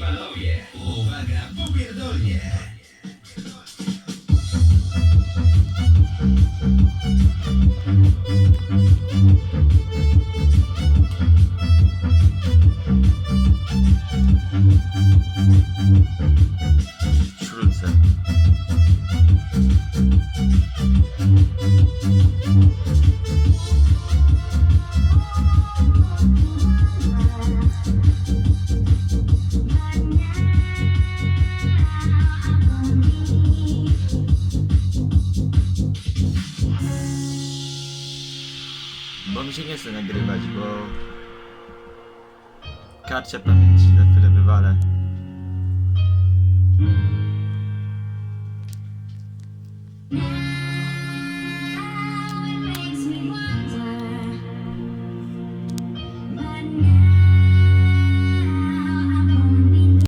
panowie, uwaga, popierdolnie! thank Bo mi się nie chce nagrywać, bo... Karcia pewnie się za chwilę wywalę. Mm.